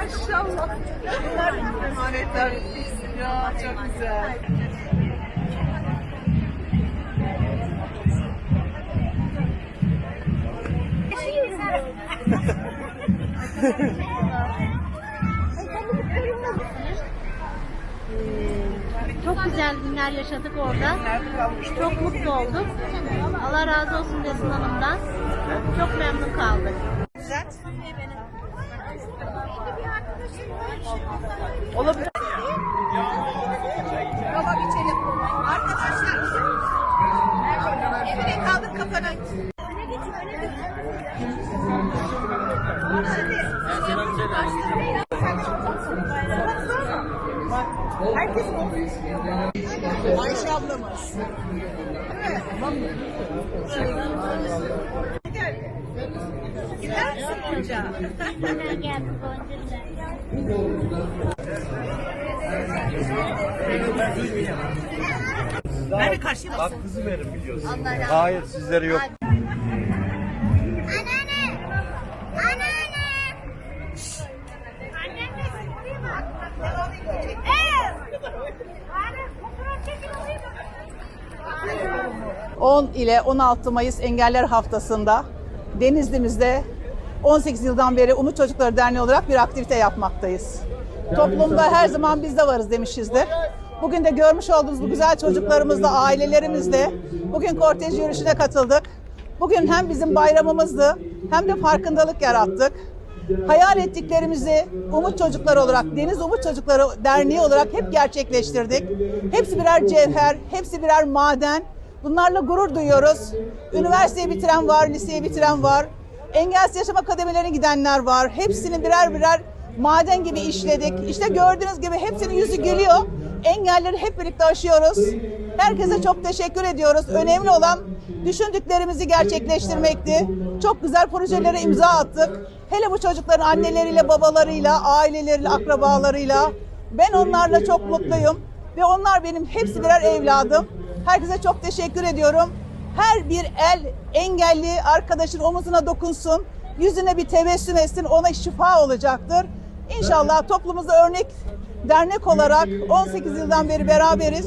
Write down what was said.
Maşallah. Bunlar emanetler. Ya çok güzel. Çok güzel günler yaşadık orada. Çok mutlu olduk. Allah razı olsun Resul Hanım'dan. Çok memnun kaldık. Ayşe ablamız. Gel. Gider misin Gonca? Ben de karşıya bak. Hakkınızı verin biliyorsunuz. Hayır sizlere yok. Anneanne! Anneanne! Bak. 10 ile 16 Mayıs Engeller Haftası'nda Denizli'mizde 18 yıldan beri Umut Çocukları Derneği olarak bir aktivite yapmaktayız. Toplumda her zaman biz de varız demişizdir. Bugün de görmüş olduğunuz bu güzel çocuklarımızla, ailelerimizle bugün kortej yürüyüşüne katıldık. Bugün hem bizim bayramımızdı hem de farkındalık yarattık. Hayal ettiklerimizi Umut Çocukları olarak, Deniz Umut Çocukları Derneği olarak hep gerçekleştirdik. Hepsi birer cevher, hepsi birer maden. Bunlarla gurur duyuyoruz. Üniversiteyi bitiren var, liseyi bitiren var. Engelsiz Yaşam Akademilerine gidenler var. Hepsini birer birer maden gibi işledik. İşte gördüğünüz gibi hepsinin yüzü gülüyor. Engelleri hep birlikte aşıyoruz. Herkese çok teşekkür ediyoruz. Önemli olan düşündüklerimizi gerçekleştirmekti. Çok güzel projelere imza attık. Hele bu çocukların anneleriyle, babalarıyla, aileleriyle, akrabalarıyla. Ben onlarla çok mutluyum. Ve onlar benim hepsi birer evladım. Herkese çok teşekkür ediyorum. Her bir el engelli arkadaşın omuzuna dokunsun. Yüzüne bir tebessüm etsin. Ona şifa olacaktır. İnşallah toplumumuzda örnek dernek olarak 18 yıldan beri beraberiz.